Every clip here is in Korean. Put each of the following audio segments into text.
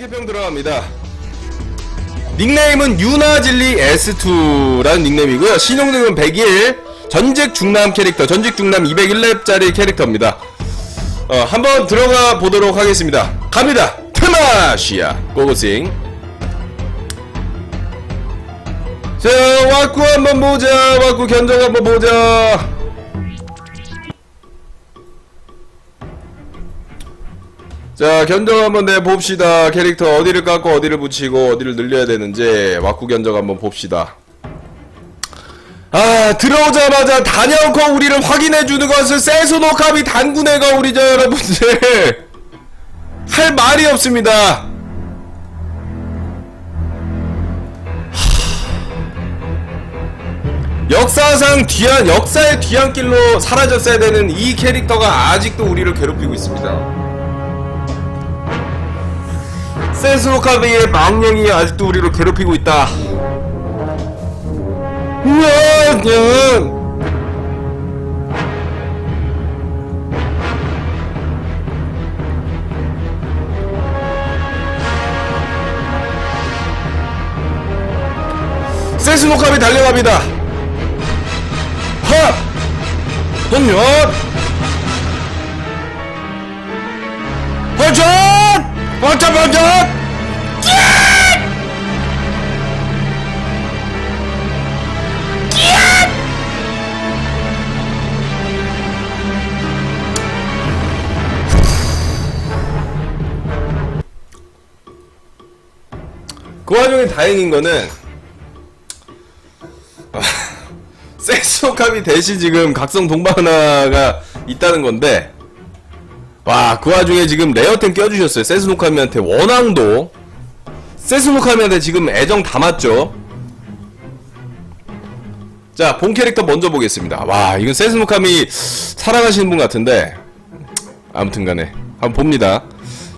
개평 들어갑니다. 닉네임은 유나질리 S2라는 닉네임이고요. 신용등은 101, 전직 중남 캐릭터, 전직 중남 201렙짜리 캐릭터입니다. 어, 한번 들어가 보도록 하겠습니다. 갑니다. 테마시아 고고싱. 자, 왁구 한번 보자. 왁구 견적 한번 보자. 자 견적 한번 내 봅시다. 캐릭터 어디를 깎고 어디를 붙이고 어디를 늘려야 되는지 왁구 견적 한번 봅시다. 아 들어오자마자 단연코 우리를 확인해주는 것은 세수노카미 단군애가 우리죠 여러분들. 할 말이 없습니다. 하... 역사상 뒤안 역사의 뒤안길로 사라졌어야 되는 이 캐릭터가 아직도 우리를 괴롭히고 있습니다 세스노카베의 망령이 아직도 우리를 괴롭히고 있다. 세스노카베 달려갑니다. 하! 혼연! 혼전! 그 와중에 다행인 거는 아, 섹스오카미 대신 지금 각성 동반하가 있다는 건데 와 그 와중에 지금 레어템 껴주셨어요. 세스노카미한테 원앙도. 세스노카미한테 지금 애정 담았죠. 자 본 캐릭터 먼저 보겠습니다. 와 이건 세스노카미 사랑하시는 분 같은데. 아무튼 간에 한번 봅니다.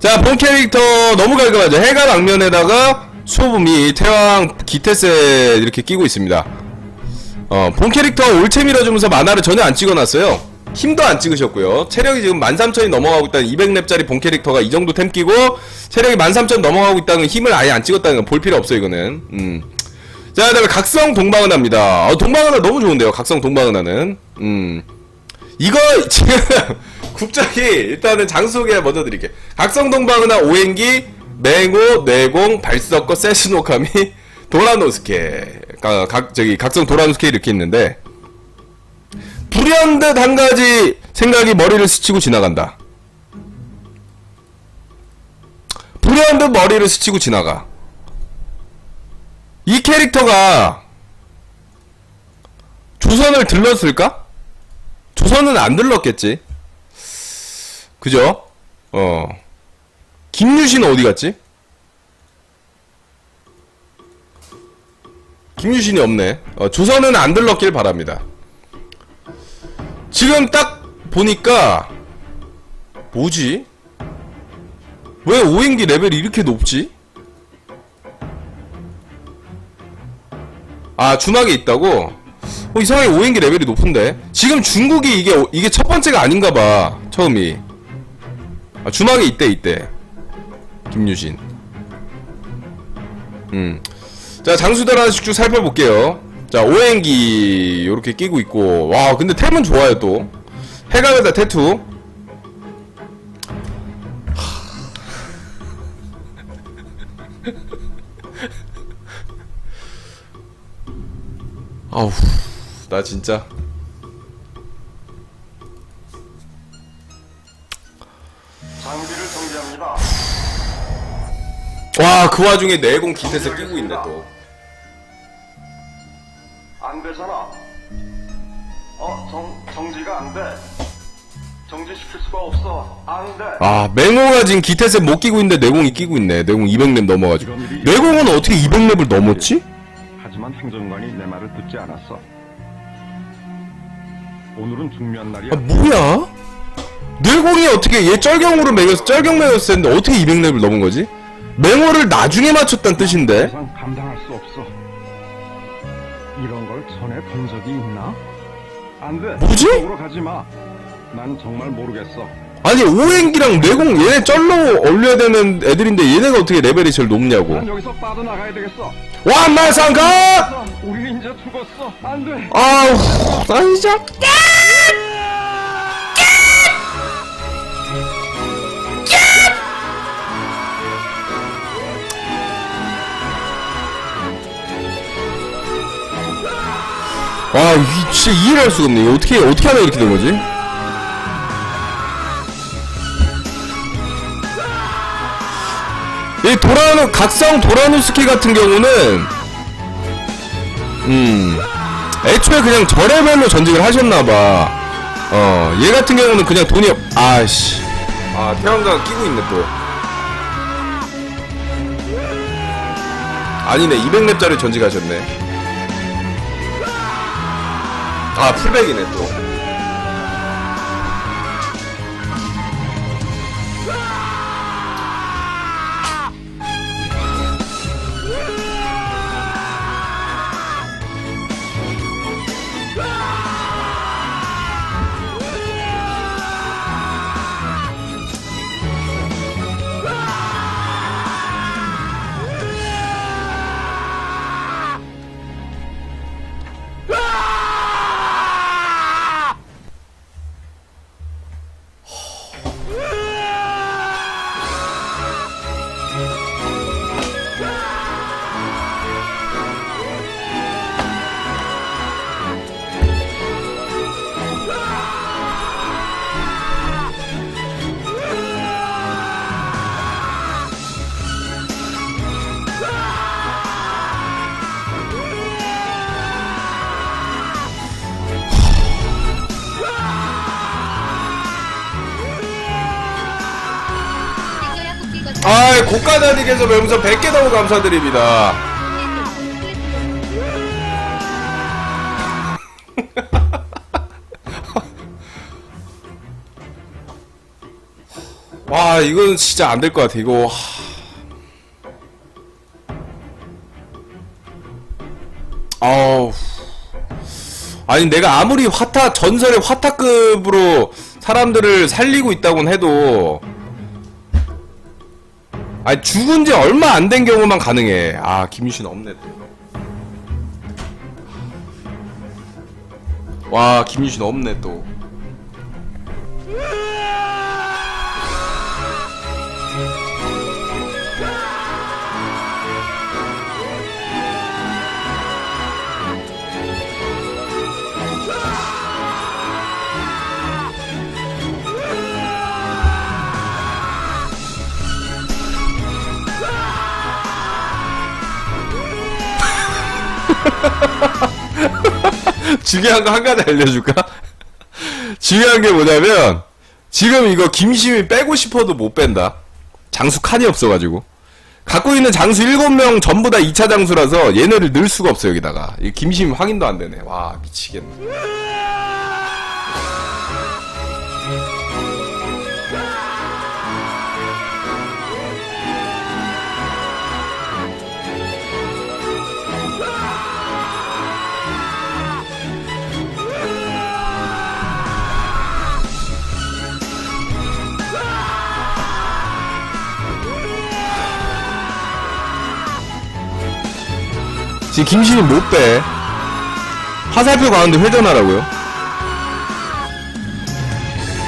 자 본 캐릭터 너무 깔끔하죠. 해가 방면에다가 수호붐이 태왕 기테세 이렇게 끼고 있습니다. 어, 본 캐릭터 올체 밀어주면서 만화를 전혀 안 찍어놨어요. 힘도 안 찍으셨고요. 체력이 지금 13,000이 넘어가고 있다는 200렙짜리 본 캐릭터가 이 정도 템 끼고 체력이 13,000 넘어가고 있다는 건 힘을 아예 안 찍었다는 건 볼 필요 없어 이거는. 음. 자, 그다음에 각성 동방은하입니다. 어, 동방은하 너무 좋은데요. 각성 동방은하는. 음. 이거 지금 국적이 일단은 장수 소개 먼저 드릴게요. 각성 동방은하 오행기 맹호 내공 발석거 세스노카미 도라노스케 가, 각 저기 각성 도라노스케 이렇게 있는데 불현듯 한 가지 생각이 머리를 스치고 지나간다. 불현듯 머리를 스치고 지나가. 이 캐릭터가 조선을 들렀을까? 조선은 안 들렀겠지. 그죠? 어. 김유신 어디 갔지? 김유신이 없네. 어, 조선은 안 들렀길 바랍니다. 지금 딱 보니까 뭐지? 왜 오행기 레벨이 이렇게 높지? 아 주막에 있다고? 어, 이상하게 오행기 레벨이 높은데 지금 중국이 이게 오- 이게 첫 번째가 아닌가봐 처음이 아, 주막에 있대 있대 김유신 음자 장수들 하나씩 쭉 살펴볼게요 자 오행기 요렇게 끼고 있고. 와 근데 템은 좋아요 또. 해가면다 태투. 아우 나 진짜. 장비를 정지합니다. 와 그 와중에 내공 기태서 끼고 있네 또 아, 맹호가 지금 기태셋 못 끼고 있는데 내공이 끼고 있네. 내공 200렙 넘어가지고. 내공은 어떻게 200렙을 넘었지? 하지만 행정관이 내 말을 듣지 않았어. 오늘은 중요한 날이야. 아, 뭐야? 내공이 어떻게 얘 쩔경으로 매겼어, 쩔경 매겼을 텐데 어떻게 200렙을 넘은 거지? 맹호를 나중에 맞췄단 뜻인데? 이상 감당할 수 없어. 이런 걸 전에 본 적이 있나? 안 돼. 뭐지? 가지 마. 난 정말 모르겠어. 아니 오행기랑 뇌공 얘네 쩔로 올려야 되는 애들인데 얘네가 어떻게 레벨이 제일 높냐고 난 여기서 빠져나가야 되겠어. 완말상가 우리 이제 죽었어. 안 돼. 아우 나 진짜 와, 이 진짜 이해를 할 수가 없네. 이거 어떻게, 어떻게 하면 이렇게 된 거지? 이 도라누, 각성 도라누스키 같은 경우는, 음, 애초에 그냥 저레벨로 전직을 하셨나봐. 어, 얘 같은 경우는 그냥 돈이, 없- 아씨. 아, 태양광 끼고 있네, 또. 아니네, 200렙짜리 전직하셨네. 아, 풀백이네, 또. 고가다니께서 별풍선 100개 너무 감사드립니다. 와, 이건 진짜 안 될 것 같아, 이거. 하. 아우. 아니, 내가 아무리 화타, 전설의 화타급으로 사람들을 살리고 있다곤 해도, 아니 죽은 지 얼마 안 된 경우만 가능해. 아 김유신 없네 또. 와 김유신 없네 또. 중요한 거 한 가지 알려줄까? 중요한 게 뭐냐면 지금 이거 김시민 빼고 싶어도 못 뺀다. 장수 칸이 없어가지고 갖고 있는 장수 7명 전부 다 2차 장수라서 얘네를 넣을 수가 없어 여기다가 이 김시민 확인도 안 되네. 와 미치겠네. 지금 김신이 못 빼. 화살표 가운데 회전하라고요?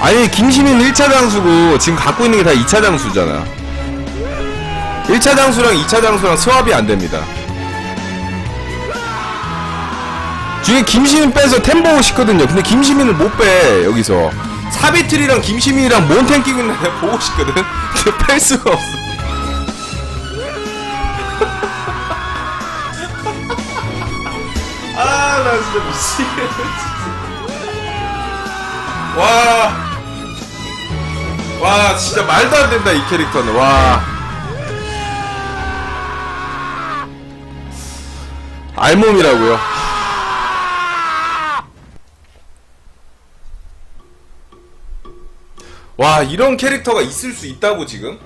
아니, 김신은 1차 장수고, 지금 갖고 있는 게 다 2차 장수잖아. 1차 장수랑 2차 장수랑 스왑이 안 됩니다. 중에 김시민 빼서 템 보고 싶거든요. 근데 김시민을 못 빼, 여기서. 사비트리랑 김시민이랑 몬템 끼고 있는 애 보고 싶거든? 근데 뺄 수가 없어. 진짜 미치겠네. 와. 와, 진짜 말도 안 된다, 이 캐릭터는. 와. 알몸이라고요. 와, 이런 캐릭터가 있을 수 있다고, 지금?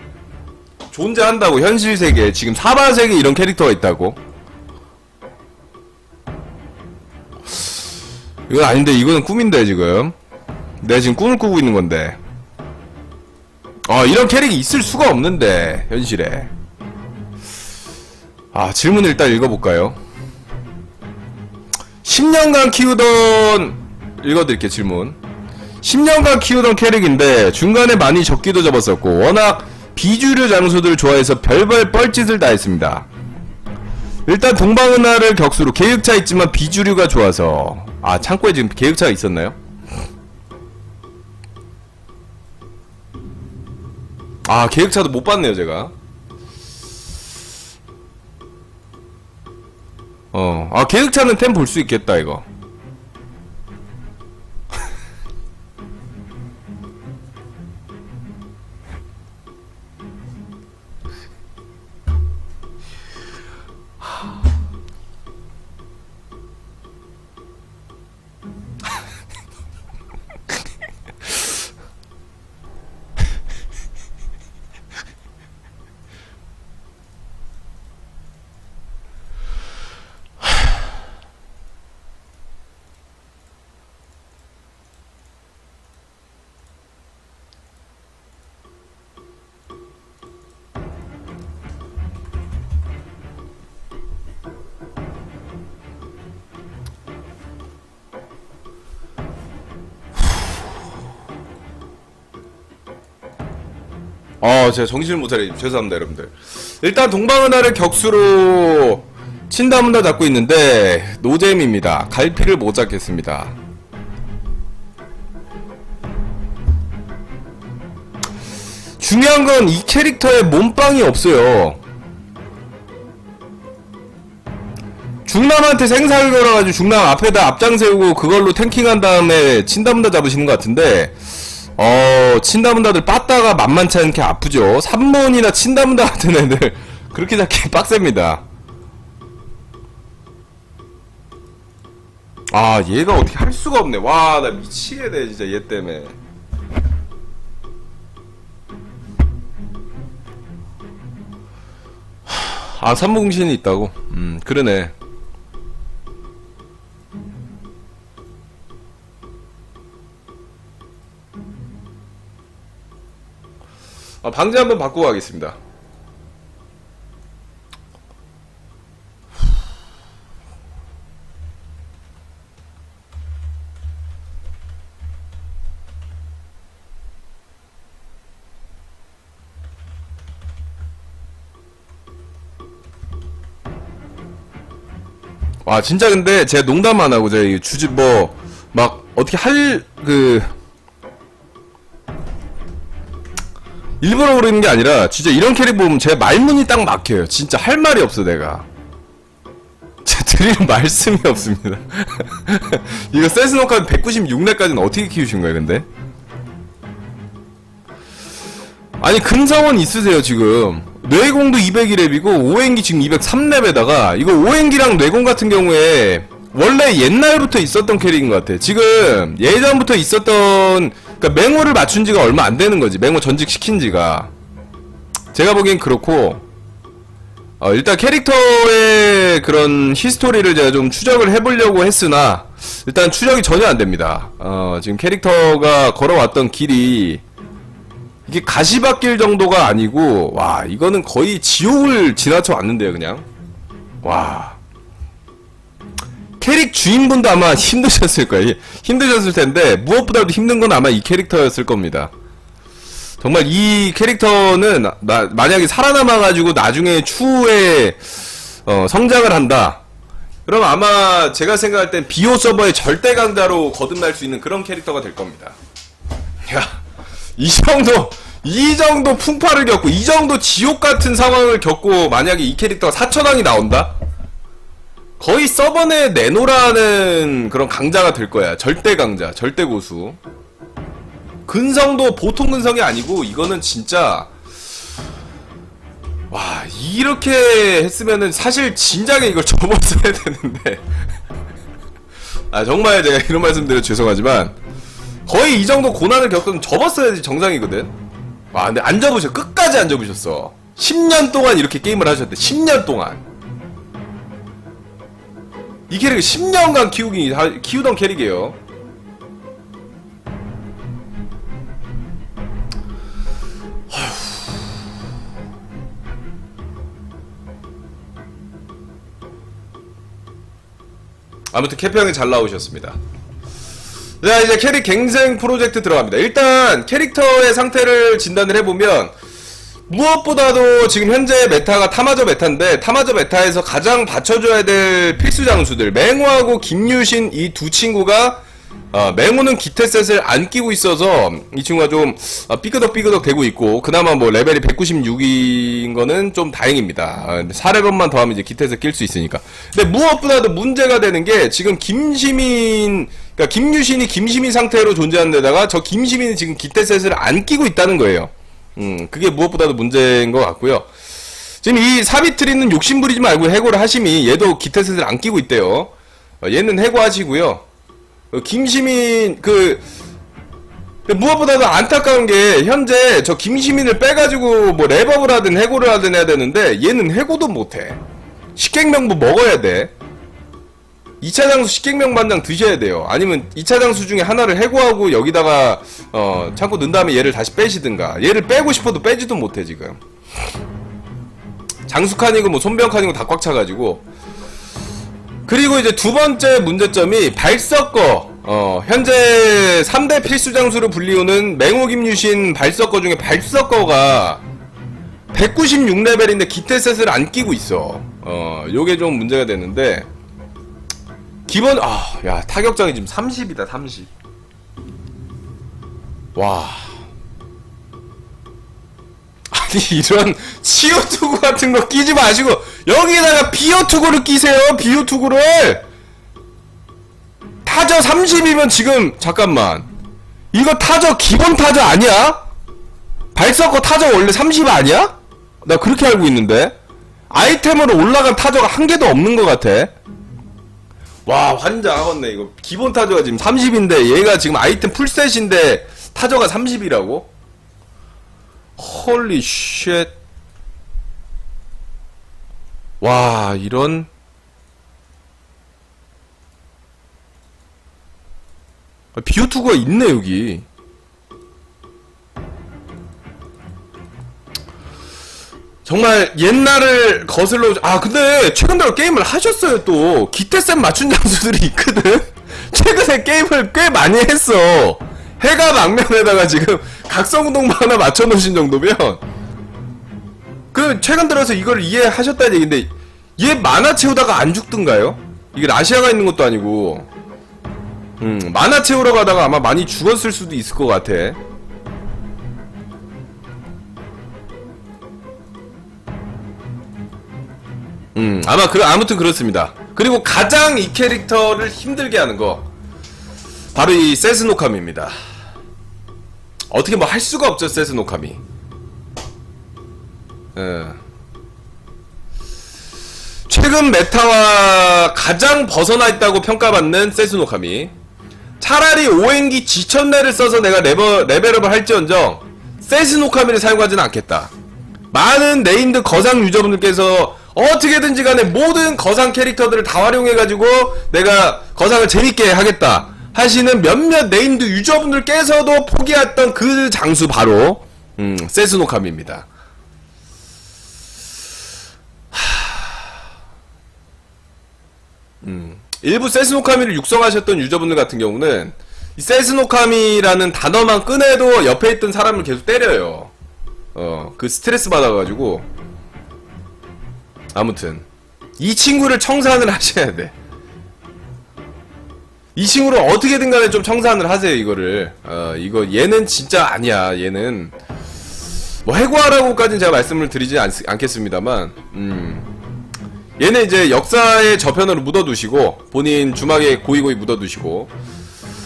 존재한다고, 현실 세계에. 지금 사바 세계에 이런 캐릭터가 있다고. 이건 아닌데 이거는 꿈인데 지금. 내가 지금 꿈을 꾸고 있는 건데. 아 이런 캐릭이 있을 수가 없는데 현실에. 아 질문 일단 읽어볼까요? 10년간 키우던 읽어드릴게요 질문. 10년간 키우던 캐릭인데 중간에 많이 적기도 접었었고 워낙 비주류 장소들을 좋아해서 별별 뻘짓을 다 했습니다. 일단 동방은하를 격수로 계획차 있지만 비주류가 좋아서 아 창고에 지금 계획차가 있었나요? 아 계획차도 못 봤네요 제가 어아 계획차는 템 볼 수 있겠다 이거 어, 제가 정신을 못 차려. 죄송합니다, 여러분들. 일단 동방은하를 격수로 친다문다 잡고 있는데 노잼입니다. 갈피를 못 잡겠습니다. 중요한 건 이 캐릭터에 몸빵이 없어요. 중남한테 생사를 걸어가지고 중남 앞에다 앞장 세우고 그걸로 탱킹한 다음에 친다문다 잡으시는 것 같은데 어, 친다문다들 빠따가 만만치 않게 아프죠. 3번이나 친다문다 같은 애들 그렇게 잡기 빡셉니다. 아, 얘가 어떻게 할 수가 없네. 와, 나 미치겠네, 진짜 얘 때문에. 하, 아, 삼무궁신이 있다고? 음, 그러네. 아, 방제 한번 바꾸고 가겠습니다. 와 진짜 근데 제가 농담 안 하고 제가 이 주집 뭐 막 어떻게 할 그 일부러 그러는 게 아니라 진짜 이런 캐릭 보면 제 말문이 딱 막혀요. 진짜 할 말이 없어 내가. 제 드리는 말씀이 없습니다. 이거 세스노카 196렙까지는 어떻게 키우신 거예요, 근데? 아니 금성원 있으세요 지금 뇌공도 201렙이고 오행기 지금 203렙에다가 이거 오행기랑 뇌공 같은 경우에 원래 옛날부터 있었던 캐릭인 것 같아 지금 예전부터 있었던 그러니까 맹호를 맞춘 지가 얼마 안 되는 거지. 맹호 전직 시킨 지가. 제가 보기엔 그렇고 어, 일단 캐릭터의 그런 히스토리를 제가 좀 추적을 해보려고 했으나 일단 추적이 전혀 안 됩니다. 어, 지금 캐릭터가 걸어왔던 길이 이게 가시밭길 정도가 아니고 와 이거는 거의 지옥을 지나쳐 왔는데요 그냥. 와 캐릭 주인분도 아마 힘드셨을 거예요. 힘드셨을 텐데 무엇보다도 힘든 건 아마 이 캐릭터였을 겁니다. 정말 이 캐릭터는 나- 만약에 살아남아가지고 나중에 추후에 어, 성장을 한다. 그럼 아마 제가 생각할 땐 비오 서버의 절대 강자로 거듭날 수 있는 그런 캐릭터가 될 겁니다. 야, 이 정도, 이 정도 풍파를 겪고, 이 정도 지옥 같은 상황을 겪고, 만약에 이 캐릭터가 4천왕이 나온다? 거의 내 내노라는 그런 강자가 될 거야. 절대 강자, 절대 고수. 근성도 보통 근성이 아니고, 이거는 진짜, 와, 이렇게 했으면은 사실 진작에 이걸 접었어야 되는데. 아, 정말 제가 이런 말씀 드려 죄송하지만, 거의 이 정도 고난을 겪으면 접었어야지 정상이거든. 와, 근데 안 접으셔. 끝까지 안 접으셨어. 10년 동안 이렇게 게임을 하셨대. 10년 동안. 이 캐릭 10년간 키우기 키우던 캐릭이에요. 아무튼 캐페 형이 잘 나오셨습니다. 자 이제 캐릭 갱생 프로젝트 들어갑니다. 일단 캐릭터의 상태를 진단을 해보면 무엇보다도 지금 현재 메타가 타마저 메타인데 타마저 메타에서 가장 받쳐줘야 될 필수 장수들 맹호하고 김유신 이 두 친구가 어, 맹호는 기태셋을 안 끼고 있어서 이 친구가 좀 어, 삐그덕 삐그덕 되고 있고 그나마 뭐 레벨이 196인 거는 좀 다행입니다. 어, 4레벨만 더하면 이제 기태셋 낄 수 있으니까. 근데 무엇보다도 문제가 되는 게 지금 김시민 그러니까 김유신이 김시민 상태로 존재하는 데다가 저 김시민이 지금 기태셋을 안 끼고 있다는 거예요. 음, 그게 무엇보다도 문제인 것 같고요. 지금 이 사비트리는 욕심부리지 말고 해고를 하심이 얘도 기태셋을 안 끼고 있대요. 어, 얘는 해고하시고요. 어, 김시민 그 무엇보다도 안타까운 게 현재 저 김시민을 빼가지고 뭐 랩업을 하든 해고를 하든 해야 되는데 얘는 해고도 못해. 식객명부 먹어야 돼. 2차 장수 식객명 반장 드셔야 돼요. 아니면 2차 장수 중에 하나를 해고하고 여기다가 어 참고 넣은 다음에 얘를 다시 빼시든가. 얘를 빼고 싶어도 빼지도 못해 지금. 장수칸이고 뭐 손병칸이고 다 꽉 차가지고. 그리고 이제 두 번째 문제점이 발석거. 어 현재 3대 필수 장수로 불리우는 맹호 김유신 발석거 중에 발석거가 196레벨인데 기태셋을 안 끼고 있어. 어 요게 좀 문제가 되는데. 기본 아 야 타격장이 지금 30이다 30. 와. 아니 이런 CO2구 같은 거 끼지 마시고 여기다가 비오투구를 끼세요 비오투구를 타저 30이면 지금 잠깐만 이거 타저 기본 타저 아니야? 발석거 타저 원래 30 아니야? 나 그렇게 알고 있는데 아이템으로 올라간 타저가 한 개도 없는 것 같아 와 환장하겠네 이거 기본 타저가 지금 30인데 얘가 지금 아이템 풀셋인데 타저가 30이라고? 헐리 쉣. 와 이런 아, 비오투가 있네 여기 정말 옛날을 거슬러 아 근데 최근 들어 게임을 하셨어요 또. 기태쌤 맞춘 장수들이 있거든? 최근에 게임을 꽤 많이 했어. 해가 망면에다가 지금 각성동방 하나 맞춰놓으신 정도면. 그 최근 들어서 이걸 이해하셨다는 얘긴데 얘 만화 채우다가 안 죽던가요? 이게 라시아가 있는 것도 아니고. 음 만화 채우러 가다가 아마 많이 죽었을 수도 있을 것 같아 음, 아마 그 아무튼 그렇습니다. 그리고 가장 이 캐릭터를 힘들게 하는 거 바로 이 세스노캄입니다. 어떻게 뭐 할 수가 없죠, 세스노캄이. 예. 최근 메타와 가장 벗어나 있다고 평가받는 세스노카미. 차라리 오행기 지천내를 써서 내가 레버, 레벨업을 할지언정 세스노카미를 사용하지는 않겠다. 많은 네임드 거상 유저분들께서 어떻게든지 간에 모든 거상 캐릭터들을 다 활용해가지고 내가 거상을 재밌게 하겠다 하시는 몇몇 네임드 유저분들께서도 포기했던 그 장수 바로 음, 세스노캄입니다. 음, 일부 세스노카미를 육성하셨던 유저분들 같은 경우는 이 세스노카미라는 단어만 꺼내도 옆에 있던 사람을 계속 때려요. 어, 그 스트레스 받아가지고 아무튼 이 친구를 청산을 하셔야 돼. 이 친구를 어떻게든 간에 좀 청산을 하세요 이거를. 어 이거 얘는 진짜 아니야. 얘는 뭐 해고하라고까지는 제가 말씀을 드리지 않, 않겠습니다만, 음. 얘는 이제 역사의 저편으로 묻어두시고 본인 주막에 고이고이 묻어두시고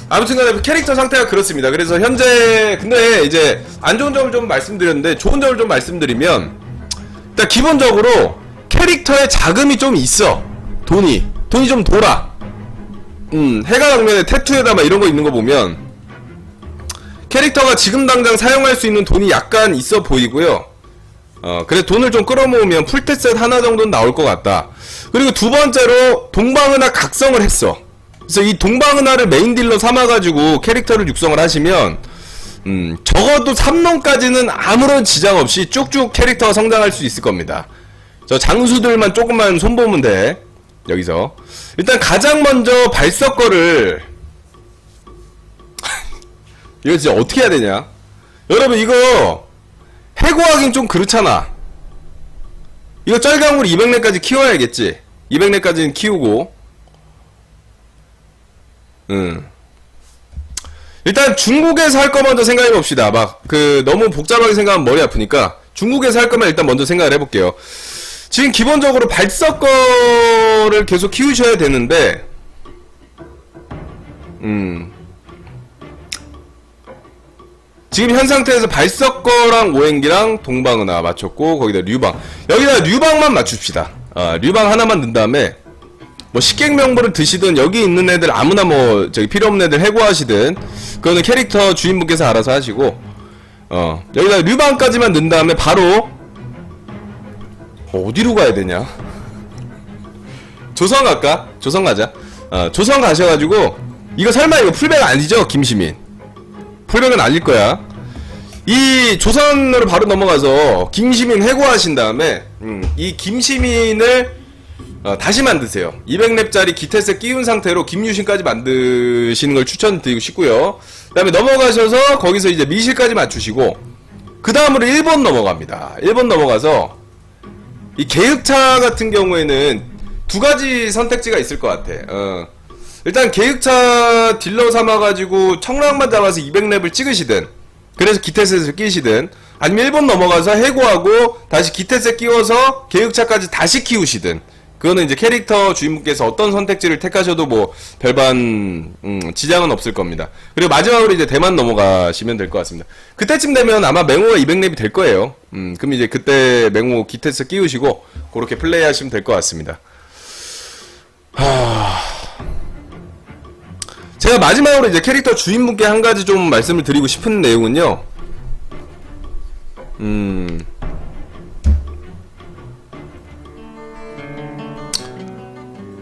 아무튼간에 캐릭터 상태가 그렇습니다. 그래서 현재 근데 이제 안 좋은 점을 좀 말씀드렸는데 좋은 점을 좀 말씀드리면 일단 기본적으로 캐릭터에 자금이 좀 있어. 돈이. 돈이 좀 돌아. 음 해가 장면에 태투에다 막 이런 거 있는 거 보면 캐릭터가 지금 당장 사용할 수 있는 돈이 약간 있어 보이고요. 어 그래 돈을 좀 끌어모으면 풀테셋 하나 정도는 나올 것 같다. 그리고 두 번째로 동방은하 각성을 했어. 그래서 이 동방은하를 메인 딜러 삼아가지고 캐릭터를 육성을 하시면 음 적어도 3론까지는 아무런 지장 없이 쭉쭉 캐릭터가 성장할 수 있을 겁니다 저 장수들만 조금만 손보면 돼. 여기서 일단 가장 먼저 발석 거를 이거 진짜 어떻게 해야 되냐 여러분 이거 해고하긴 좀 그렇잖아 이거 쩔강물 200렙까지 키워야겠지 200렙까지는 키우고 음 일단 중국에서 할 거 먼저 생각해 봅시다. 막 그 너무 복잡하게 생각하면 머리 아프니까 중국에서 할 거면 일단 먼저 생각을 해 볼게요. 지금 기본적으로 발석거를 계속 키우셔야 되는데, 음. 지금 현 상태에서 발석거랑 오행기랑 동방은하 맞췄고 거기다 류방 여기다 류방만 맞춥시다. 아, 류방 하나만 넣은 다음에 뭐 식객 명부를 드시든 여기 있는 애들 아무나 뭐 저기 필요 없는 애들 해고하시든 그거는 캐릭터 주인분께서 알아서 하시고 어 여기다 류방까지만 넣은 다음에 바로 어디로 가야 되냐 조선 갈까 조선 가자 어 조선 가셔가지고 이거 설마 이거 풀백 아니죠 김시민 풀백은 아닐 거야 이 조선으로 바로 넘어가서 김시민 해고하신 다음에 음, 이 김시민을 어, 다시 만드세요. 200렙짜리 기태색 끼운 상태로 김유신까지 만드시는 걸 추천드리고 싶고요. 그 다음에 넘어가셔서 거기서 이제 미실까지 맞추시고 그 다음으로 1번 넘어갑니다. 1번 넘어가서 이 계획차 같은 경우에는 두 가지 선택지가 있을 것 같아. 어. 일단 계획차 딜러 삼아가지고 청량만 잡아서 200렙을 찍으시든 그래서 기태셋을 끼시든 아니면 1번 넘어가서 해고하고 다시 기태셋 끼워서 계획차까지 다시 키우시든 그거는 이제 캐릭터 주인분께서 어떤 선택지를 택하셔도 뭐 별반 음, 지장은 없을 겁니다. 그리고 마지막으로 이제 대만 넘어가시면 될 것 같습니다. 그때쯤 되면 아마 맹호가 200렙이 될 거예요. 음, 그럼 이제 그때 맹호 기테스 끼우시고 그렇게 플레이하시면 될 것 같습니다. 하... 제가 마지막으로 이제 캐릭터 주인분께 한 가지 좀 말씀을 드리고 싶은 내용은요. 음.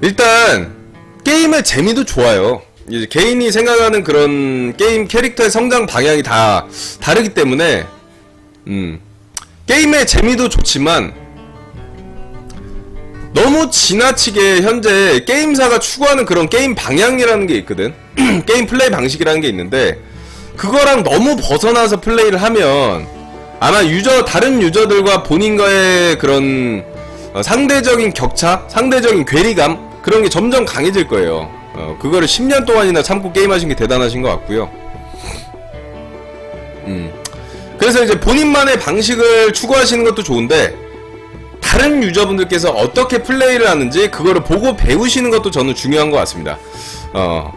일단 게임의 재미도 좋아요. 이제 개인이 생각하는 그런 게임 캐릭터의 성장 방향이 다 다르기 때문에 음. 게임의 재미도 좋지만 너무 지나치게 현재 게임사가 추구하는 그런 게임 방향이라는 게 있거든. 게임 플레이 방식이라는 게 있는데 그거랑 너무 벗어나서 플레이를 하면 아마 유저 다른 유저들과 본인과의 그런 어, 상대적인 격차, 상대적인 괴리감 그런 게 점점 강해질 거예요. 어, 그거를 10년 동안이나 참고 게임하신 게 대단하신 것 같고요. 음. 그래서 이제 본인만의 방식을 추구하시는 것도 좋은데 다른 유저분들께서 어떻게 플레이를 하는지 그거를 보고 배우시는 것도 저는 중요한 것 같습니다. 어.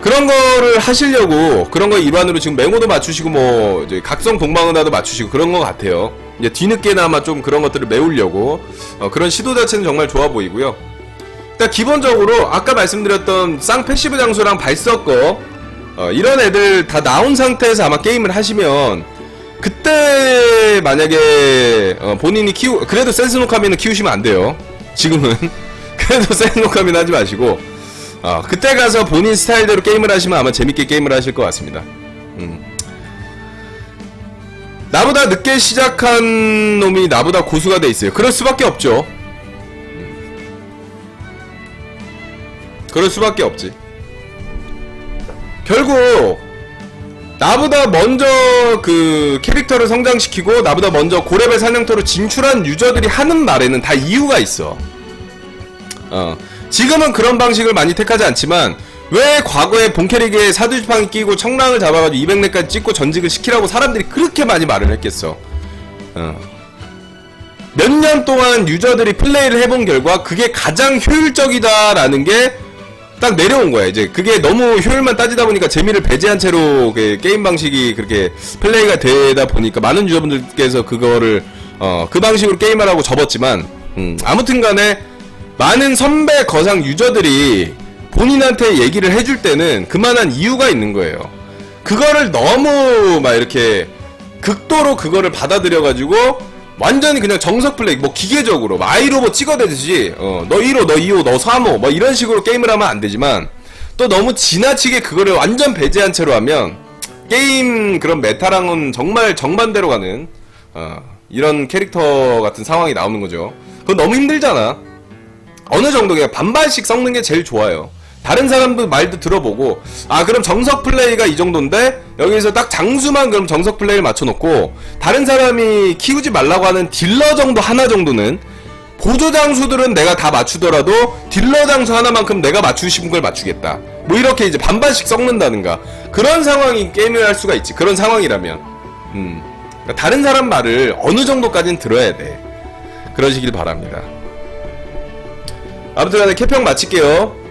그런 거를 하시려고 그런 거 일환으로 지금 맹호도 맞추시고 뭐 이제 각성 동방은하도 맞추시고 그런 것 같아요. 이제 뒤늦게나마 좀 그런 것들을 메우려고 어, 그런 시도 자체는 정말 좋아 보이고요. 일단 기본적으로 아까 말씀드렸던 쌍 패시브 장소랑 발석거 어, 이런 애들 다 나온 상태에서 아마 게임을 하시면 그때 만약에 어, 본인이 키우 그래도 센스노카미는 키우시면 안 돼요. 지금은 그래도 센스노카미는 하지 마시고 어, 그때 가서 본인 스타일대로 게임을 하시면 아마 재밌게 게임을 하실 것 같습니다. 음. 나보다 늦게 시작한 놈이 나보다 고수가 돼 있어요. 그럴 수밖에 없죠. 그럴 수밖에 없지. 결국 나보다 먼저 그 캐릭터를 성장시키고 나보다 먼저 고레벨 사냥터로 진출한 유저들이 하는 말에는 다 이유가 있어. 어. 지금은 그런 방식을 많이 택하지 않지만 왜 과거에 본캐릭에 사두지팡이 끼고 청랑을 잡아가지고 200렙까지 찍고 전직을 시키라고 사람들이 그렇게 많이 말을 했겠어. 어. 몇 년 동안 유저들이 플레이를 해본 결과 그게 가장 효율적이다라는 게 딱 내려온 거야. 이제 그게 너무 효율만 따지다 보니까 재미를 배제한 채로 그 게임 방식이 그렇게 플레이가 되다 보니까 많은 유저분들께서 그거를 어, 그 방식으로 게임을 하고 접었지만 음, 아무튼간에 많은 선배 거상 유저들이 본인한테 얘기를 해줄 때는 그만한 이유가 있는 거예요. 그거를 너무 막 이렇게 극도로 그거를 받아들여가지고 완전히 그냥 정석 플레이 뭐 기계적으로 막 아이로봇 찍어대듯이 어 너 1호 너 2호 너 3호 뭐 이런 식으로 게임을 하면 안 되지만 또 너무 지나치게 그거를 완전 배제한 채로 하면 게임 그런 메타랑은 정말 정반대로 가는 어, 이런 캐릭터 같은 상황이 나오는 거죠. 그건 너무 힘들잖아. 어느 정도 그냥 반반씩 섞는 게 제일 좋아요. 다른 사람들 말도 들어보고 아 그럼 정석 플레이가 이 정도인데 여기서 딱 장수만 그럼 정석 플레이를 맞춰놓고 다른 사람이 키우지 말라고 하는 딜러 정도 하나 정도는 보조 장수들은 내가 다 맞추더라도 딜러 장수 하나만큼 내가 맞추고 싶은 걸 맞추겠다. 뭐 이렇게 이제 반반씩 섞는다든가 그런 상황이 게임을 할 수가 있지. 그런 상황이라면 음 그러니까 다른 사람 말을 어느 정도까지는 들어야 돼. 그러시길 바랍니다. 아무튼 간에 캐평 마칠게요.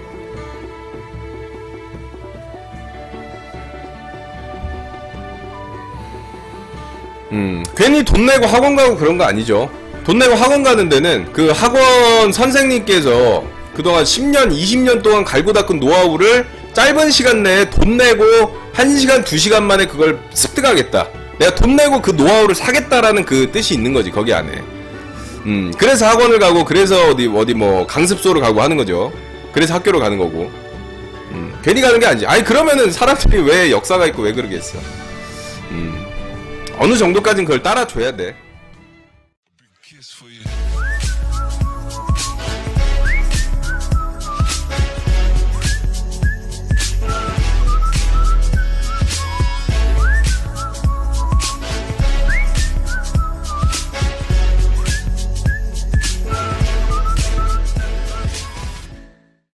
음, 괜히 돈 내고 학원 가고 그런 거 아니죠. 돈 내고 학원 가는 데는 그 학원 선생님께서 그동안 10년, 20년 동안 갈고 닦은 노하우를 짧은 시간 내에 돈 내고 1시간, 2시간 만에 그걸 습득하겠다. 내가 돈 내고 그 노하우를 사겠다라는 그 뜻이 있는 거지, 거기 안에. 음, 그래서 학원을 가고, 그래서 어디, 어디 뭐, 강습소를 가고 하는 거죠. 그래서 학교를 가는 거고. 음, 괜히 가는 게 아니지. 아니, 그러면은 사람들이 왜 역사가 있고 왜 그러겠어. 음, 어느 정도까지는 그걸 따라줘야 돼.